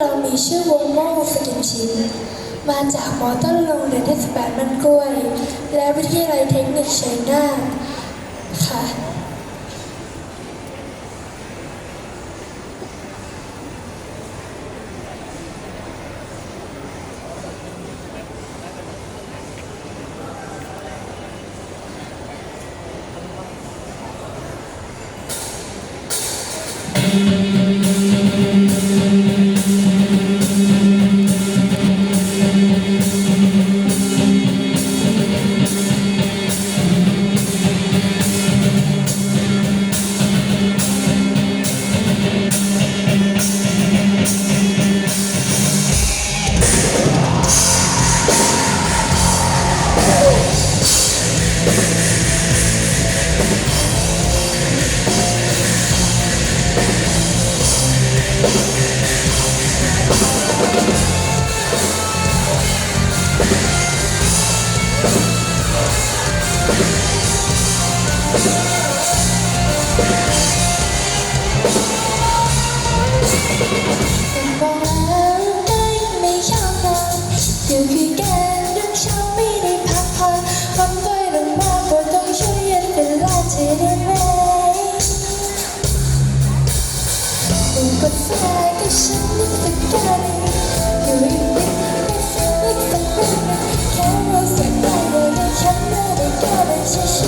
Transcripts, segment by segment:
เรามีชื่อวงว่าวสกินชินมาจากมอต้นโรงเรีนเทศบาลบ้านกล้วย และวิทยาลัยเทคนิคชัยนาทค่ะ Thank you.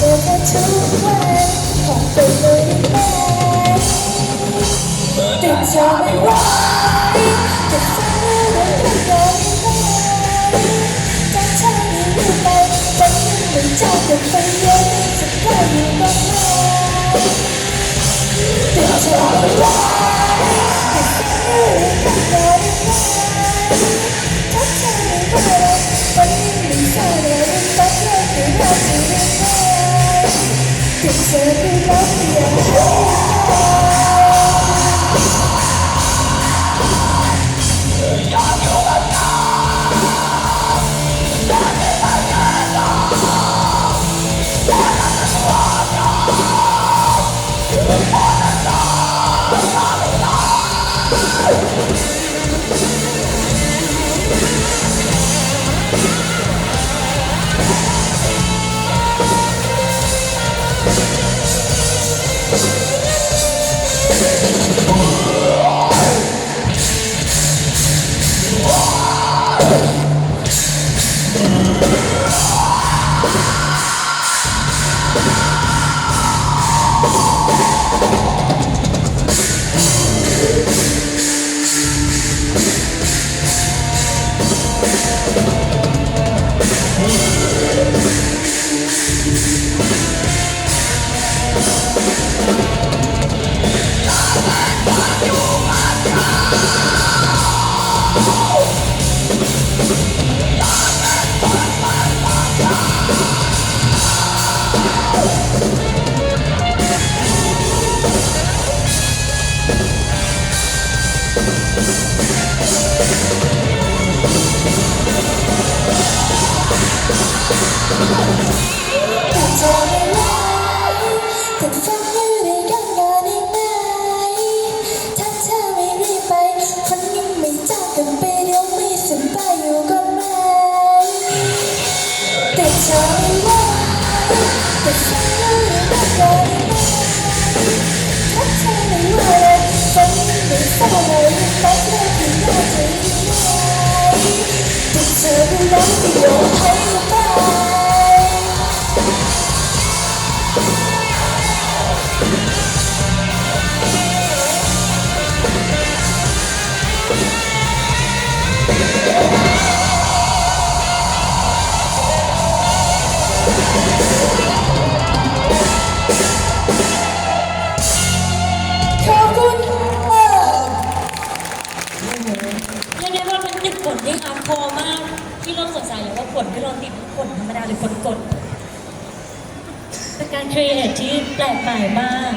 เจอเธอทุกวัของเปเลยได้ต่เธอไว่ สุขสั ไม่เศร้า ติดขนี่อาร์อมาก ที่เราสงสัยอยู่ว่าขนที่เราติดคนธรรมดาหรือขนกดเป็นการครีเอทที่แปลกใหม่มาก